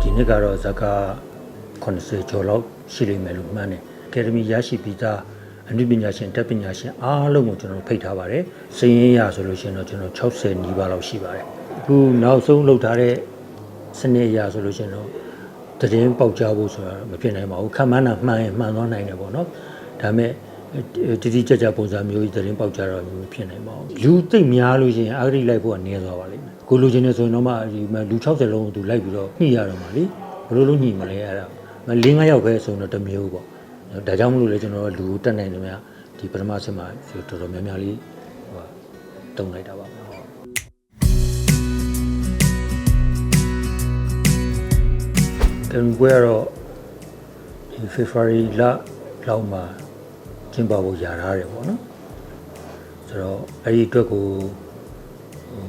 ဒီနှစ်ကတော့ဇကာ80ကျော်လောက်ရှိလိမ့်မယ်လို့မှန်းတယ်အကယ်ဒမီရရှိပြီးသားအနုပညာရှင်တက်ပညာရှင်အားလုံးကိုကျွန်တော်ဖိတ်ထားပါတယ်စည်ရင်းရဆိုလို့ရှိရင်တော့ကျွန်တော်60နီးပါးလောက်ရှိပါတယ်အခုနောက်ဆုံးလုပ်ထားတဲ့စနစ်အရဆိုလို့ရှိရင်တော့တည်င်းပေါက်ကြဖို့ဆိုတာမဖြစ်နိုင်ပါဘူးခံမှန်းတာမှန်ရင်မှန်သွားနိုင်တယ်ပေါ့နော်ဒါပေမဲ့ တတိကြကြပုံစံမျိုးကြီးတည်င်းပေါက်ကြတော့မဖြစ်နိုင်ပါဘူးလူသိပ်များလို့ရှိရင်အဂရိလိုက်ဖို့ကနည်းသွားပါလိမ့်မယ်ကိုလိုချင်နေဆိုရင်တော့မှဒီမှာလူ60လုံးကိုသူလိုက်ပြီးတော့ညှိရတော့မှာလေဘယ်လိုလုပ်ညှိမလဲအဲ့ဒါ၄၅ယောက်ပဲဆိုရင်တော့တစ်မျိုးပေါ့ဒါကြောင့်မလို့လေကျွန်တော်တို့လူတက်နိုင်တယ်များဒီပထမဆင့်မှာတော်တော်များများလေးဟိုတုံလိုက်တာပါဟုတ်ကံကွဲတော့ဒီ February လလောက်မှာ ကျင်းပဖို့ယာထားတယ်ပေါ့နော်ဆိုတော့အဲ့ဒီအတွက်ကိုဟို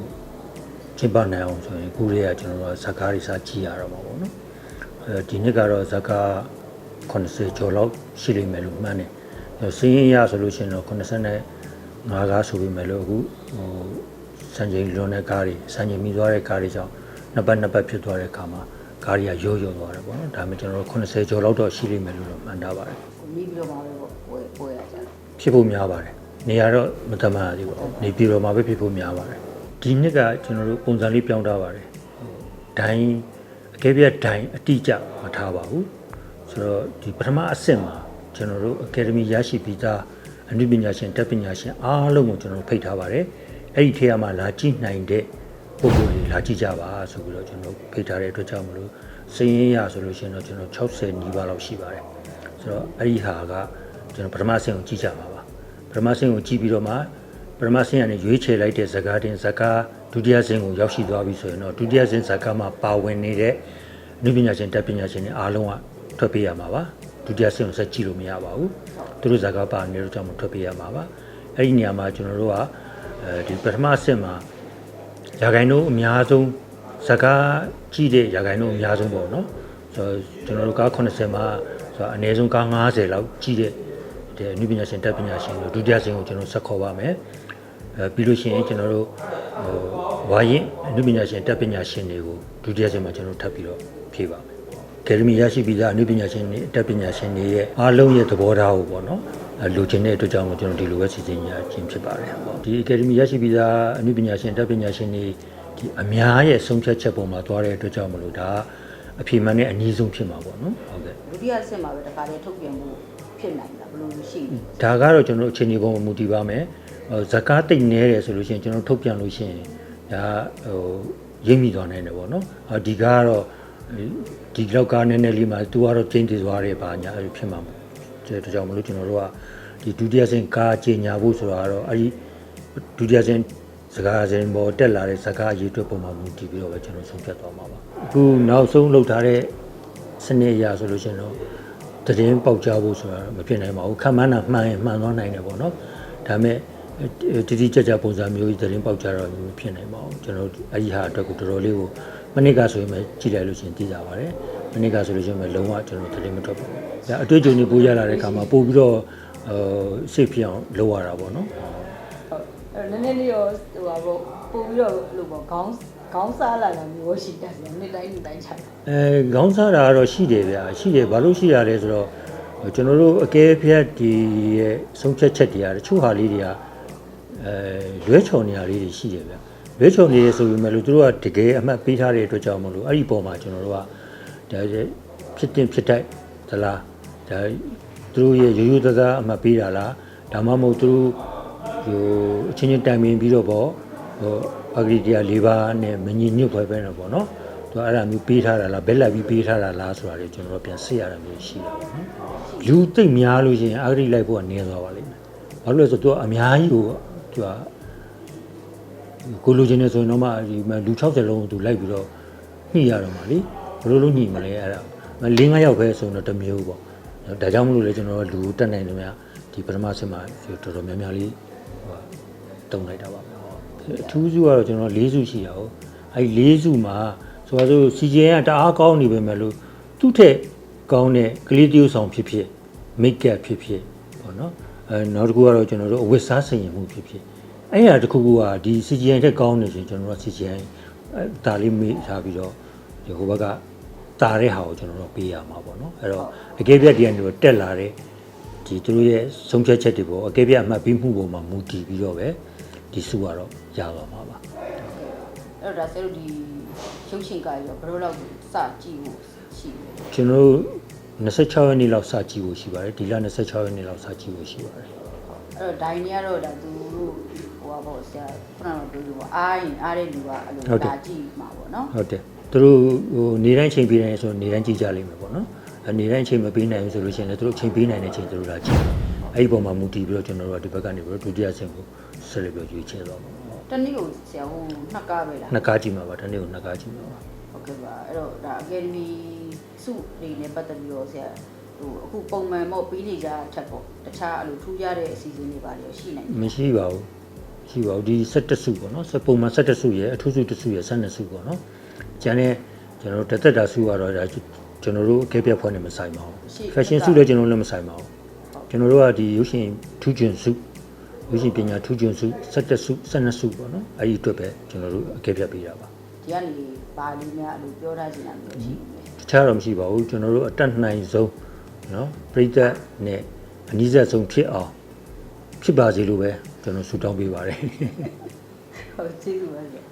ကျင်းပနိုင်အောင်ဆိုရင်ခုလေးကကျွန်တော်တို့ဇကားတွေစားကြည့်ရတော့မှာပေါ့နော်အဲဒီနှစ်ကတော့ဇကား80ကျော်လောက်ရှိလိမ့်မယ်လို့မှန်းတယ်။စင်းရင်ရဆိုလို့ရှိရင်တော့85ကားဆိုပြီးမယ်လို့အခုဟိုစံချိန်လွန်တဲ့ကားတွေစံချိန်မိသွားတဲ့ကားတွေကြောင့်နှစ်ပတ်နှစ်ပတ်ဖြစ်သွားတဲ့အခါမှာကားတွေကရိုးရိုးသွားတယ်ပေါ့နော်။ဒါပေမဲ့ကျွန်တော်တို့80ကျော်လောက်တော့ရှိလိမ့်မယ်လို့တော့မှန်းထားပါတယ်နေပြီးတော့မှပဲပေါ့ပွဲပွဲရကြတယ်။ ဖြစ်ဖို့များပါတယ်။နေရာတော့မတမန်သေးဘူး။နေပြည်တော်မှာပဲဖြစ်ဖို့များပါတယ်။ဒီနှစ်ကကျွန်တော်တို့ပုံစံလေးပြောင်းထားပါတယ်။ဒိုင်းအကဲပြတ်ဒိုင်းအတိအကျမထားပါဘူး။ဆိုတော့ဒီပထမအဆင့်မှာကျွန်တော်တို့အကယ်ဒမီရရှိပြီးသားအနုပညာရှင်တက်ပညာရှင်အားလုံးကိုကျွန်တော်တို့ဖိတ်ထားပါတယ်။အဲ့ဒီထဲမှာလာကြည့်နိုင်တဲ့ပုံစံတွေလာကြည့်ကြပါဆိုပြီးတော့ကျွန်တော်တို့ဖိတ်ထားတဲ့အတွက်ကြောင့်မလို့စည်ရင်းရဆိုလို့ရှိရင်တော့ကျွန်တော်60နီးပါးလောက်ရှိပါတယ်။ဆိုတော့အဲ့ဒီဟာက ကျွန်တော်ပထမအဆင့်ကိုကြည့်ကြပါပါ။ပထမအဆင့်ကိုကြည့်ပြီးတော့မှပထမဆင့်ကနေရွေးချယ်လိုက်တဲ့ဇကာတင်ဇကာဒုတိယဆင့်ကိုရောက်ရှိသွားပြီဆိုရင်တော့ဒုတိယဆင့်ဇကာမှာပါဝင်နေတဲ့နုပညာရှင်တက်ပညာရှင်တွေအားလုံးကထွက်ပေးရမှာပါဒုတိယဆင့်ကိုဆက်ကြည့်လို့မရပါဘူးသူတို့ဇကာပါနေတော့ကြောင့်မထွက်ပေးရမှာပါအဲ့ဒီနေရာမှာကျွန်တော်တို့ကအဲဒီပထမဆင့်မှာရာဂိုင်တို့အများဆုံးဇကာကြည့်တဲ့ရာဂိုင်တို့အများဆုံးပေါ့နော်ဆိုတော့ကျွန်တော်တို့ကား80မှာဆိုတော့အနည်းဆုံးကား90လောက်ကြည့်တဲ့ ဒီနုပညာရှင်တက်ပညာရှင်တို့ဒုတိယဆင့်ကိုကျွန်တော်ဆက်ခေါ်ပါမယ်အဲပြီးလို့ရှိရင်ကျွန်တော်တို့ဟိုဝါရင်အနုပညာရှင်တက်ပညာရှင်တွေကိုဒုတိယဆင့်မှာကျွန်တော်ထပ်ပြီးတော့ဖြည့်ပါမယ်အကယ်ဒမီရရှိပြီးသားအနုပညာရှင်တွေတက်ပညာရှင်တွေရဲ့အားလုံးရဲ့သဘောထားကိုပေါ့နော်အဲလိုချင်တဲ့အတွက်ကြောင့်မို့ကျွန်တော်ဒီလိုပဲစီစဉ်ရခြင်းဖြစ်ပါတယ်ပေါ့ဒီအကယ်ဒမီရရှိပြီးသားအနုပညာရှင်တက်ပညာရှင်တွေဒီအများရဲ့ဆုံးဖြတ်ချက်ပုံမှာသွားတဲ့အတွက်ကြောင့်မလို့ဒါအဖြေမှန်တဲ့အနည်းဆုံးဖြစ်မှာပေါ့နော်ဟုတ်ကဲ့ဒုတိယအဆင့်မှာပဲတခါတည်းထုတ်ပြန်မှု ဖြစ်နိုင်တာဘယ်လိုရှိလဲဒါကတော့ကျွန်တော်တို့အချိန်ဒီပုံမူတည်ပါမယ်ဟိုဇကားတိတ်နေတယ်ဆိုလို့ရှိရင်ကျွန်တော်တို့ထုတ်ပြန်လို့ရှိရင်ဒါဟိုရိပ်မိသွားနိုင်တယ်ပေါ့နော်ဟောဒီကားကတော့ဒီလောက်ကားနည်းနည်းလေးမှာသူကတော့ကျင်းတည်သွားတယ်ပါညာအဲ့လိုဖြစ်မှာပေါ့ဒါကြောင့်မလို့ကျွန်တော်တို့ကဒီဒုတိယဆင့်ကားကျင်ညာဖို့ဆိုတာကတော့အဲ့ဒီဒုတိယဆင့်စကားစင်ပေါ်တက်လာတဲ့စကားအရေးအတွက်ပုံမှာမူတည်ပြီးတော့ပဲကျွန်တော်ဆုံးဖြတ်သွားမှာပါအခုနောက်ဆုံးလုပ်ထားတဲ့စနစ်အရဆိုလို့ရှိရင်တော့ တည်င်းပေါက်ကြဖို့ဆိုတာမဖြစ်နိုင်ပါဘူးခံမှန်းတာမှန်ရင်မှန်သွားနိုင်တယ်ပေါ့နော်ဒါပေမဲ့တတိကြကြပုံစံမျိုးကြီးတည်င်းပေါက်ကြတော့မဖြစ်နိုင်ပါဘူးကျွန်တော်တို့အဲ့ဒီဟာအတွက်ကိုတော်တော်လေးကိုမနစ်ကဆိုရင်ပဲကြည့်လိုက်လို့ရှိရင်သိကြပါတယ်မနစ်ကဆိုလို့ရှိရင်ပဲလုံးဝကျွန်တော်တည်င်းမထွက်ပါဘူးဒါအတွေ့အကြုံတွေပိုးရလာတဲ့အခါမှာပို့ပြီးတော့ဟိုစိတ်ဖြစ်အောင်လုပ်ရတာပေါ့နော်ဟုတ်အဲ့နည်းနည်းလေးရောဟိုပါပေါ့ပို့ပြီးတော့လို့ပေါ့ခေါင်း ခေါင်းစားလာတာမျိုးရှိတယ်ဆိုတော့နေ့တိုင်းနေ့တိုင်းခြိုက်တာအဲခေါင်းစားတာကတော့ရှိတယ်ဗျာရှိတယ်ဘာလို့ရှိရလဲဆိုတော့ကျွန်တော်တို့အကဲဖြတ်ဒီရဲ့ဆုံးဖြတ်ချက်တွေကတချို့ဟာလေးတွေကအဲလွဲချော်နေရလေးတွေရှိတယ်ဗျာလွဲချော်နေရဆိုပေမဲ့လို့သူတို့ကတကယ်အမှတ်ပေးထားတဲ့အတွက်ကြောင့်မလို့အဲ့ဒီပုံမှာကျွန်တော်တို့ကဒါဖြစ်တင်ဖြစ်တိုက်သလားဒါသူတို့ရဲ့ရိုးရိုးသားသားအမှတ်ပေးတာလားဒါမှမဟုတ်သူတို့ဟိုအချင်းချင်းတိုင်ပင်ပြီးတော့ပေါ့ ဟိုအဂရိတရား၄ပါးနဲ့မညီညွတ်ဖွဲ့ပဲတော့ပေါ့နော်သူအဲ့ဒါမျိုးပေးထားတာလားဘက်လက်ပြီးပေးထားတာလားဆိုတာလေကျွန်တော်တို့ပြန်စစ်ရတာမျိုးရှိတာပေါ့နော်လူသိပ်များလို့ရှိရင်အဂရိလိုက်ဖို့ကနည်းသွားပါလိမ့်မယ်ဘာလို့လဲဆိုတော့သူကအများကြီးကိုသူကကိုလူချင်းနေဆိုရင်တော့မှဒီလူ60လုံးကိုသူလိုက်ပြီးတော့ညှိရတော့မှလေဘယ်လိုလုပ်ညှိမလဲအဲ့ဒါ၄၅ယောက်ပဲဆိုရင်တော့တစ်မျိုးပေါ့ဒါကြောင့်မလို့လေကျွန်တော်တို့လူတက်နိုင်တယ်များဒီပထမဆင်မှာတော်တော်များများလေးဟိုတုံလိုက်တာပါ အထူးစုကတော့ကျွန်တော်၄စုရှိတာဟုတ်အဲ့၄စုမှာဆိုတော့ CGN ကတအားကောင်းနေပေမဲ့လို့သူ့ထက်ကောင်းတဲ့ကလေးတယောက်ဆောင်ဖြစ်ဖြစ် make up ဖြစ်ဖြစ်ပေါ့နော်အဲနောက်တစ်ခုကတော့ကျွန်တော်တို့အဝတ်စားဆင်ရင်မှုဖြစ်ဖြစ်အဲ့ဟာတစ်ခုခုကဒီ CGN ထက်ကောင်းနေရင်ကျွန်တော်တို့ CGN အဲဒါလေးမေးထားပြီးတော့ဒီဟိုဘက်ကတာတဲ့ဟာကိုကျွန်တော်တို့ပေးရမှာပေါ့နော်အဲ့တော့အကဲပြတ်ဒီကနေတော့တက်လာတဲ့ဒီသူတို့ရဲ့ဆုံးဖြတ်ချက်တွေပေါ့အကဲပြတ်အမှတ်ပြီးမှုပေါ်မှာမူတည်ပြီးတော့ပဲ ဒီစုကတော့ရသွားမှာပါအဲ့တော့ဒါဆဲလို့ဒီရုပ်ရှင်ကရောဘယ်လိုလောက်စကြည့်ဖို့ရှိလဲကျွန်တော်တို့26ရက်နေ့လောက်စကြည့်ဖို့ရှိပါတယ်ဒီလ26ရက်နေ့လောက်စကြည့်ဖို့ရှိပါတယ်အဲ့တော့ဒိုင်နေကတော့ဒါသူတို့ဟိုပါပေါ့ဆရာခုနကပြောလို့ပေါ့အားရင်အားတဲ့လူကအဲ့လိုဒါကြည့်မှာပေါ့နော်ဟုတ်တယ်သူတို့ဟိုနေတိုင်းချိန်ပေးနိုင်ဆိုနေတိုင်းကြည့်ကြလိမ့်မယ်ပေါ့နော်အနေတိုင်းချိန်မပေးနိုင်ဘူးဆိုလို့ရှိရင်လည်းသူတို့ချိန်ပေးနိုင်တဲ့ချိန်သူတို့လာကြည့်အဲ့ဒီပုံမှာမူတည်ပြီးတော့ကျွန်တော်တို့ကဒီဘက်ကနေပြီးတော့ဒုတိယဆင့်ကို ဆက်လက်ပြီးရွေးချယ်သွားမှာပေါ့တနေ့ကိုဆရာဟိုနှစ်ကားပဲလားနှစ်ကားကြည့်မှာပါတနေ့ကိုနှစ်ကားကြည့်မှာပါဟုတ်ကဲ့ပါအဲ့တော့ဒါအကယ်ဒမီစုတွေနဲ့ပတ်သက်ပြီးတော့ဆရာဟိုအခုပုံမှန်မို့ပြီးနေကြထက်ပေါ့တခြားအဲ့လိုထူးခြားတဲ့အစီအစဉ်တွေပါလေရှိနိုင်တယ်မရှိပါဘူးရှိပါဘူးဒီ17စုပေါ့နော်စပုံမှန်17စုရဲ့အထူးစုတစ်စုရဲ့12စုပေါ့နော်ကျန်တဲ့ကျွန်တော်တို့တသက်တာစုကတော့ဒါကျွန်တော်တို့အကဲပြတ်ဖွဲ့နေမဆိုင်ပါဘူး fashion စုလည်းကျွန်တော်တို့လည်းမဆိုင်ပါဘူးကျွန်တော်တို့ကဒီရုပ်ရှင်ထူးချွန်စု ရုပ်ရှင်ပညာထူးချွန်စု17စု12စုပေါ့နော်အဲ့ဒီအတွက်ပဲကျွန်တော်တို့အကဲပြတ်ပေးတာပါဒီကနေပါလီများအဲ့လိုပြောထားချင်တာမျိုးရှိနေတယ်တခြားတော့မရှိပါဘူးကျွန်တော်တို့အတက်နိုင်ဆုံးနော်ပြိသက်နဲ့အနည်းဆက်ဆုံးဖြစ်အောင်ဖြစ်ပါစေလို့ပဲကျွန်တော်ဆုတောင်းပေးပါတယ်ဟုတ်ကျေးဇူးပါဆရာ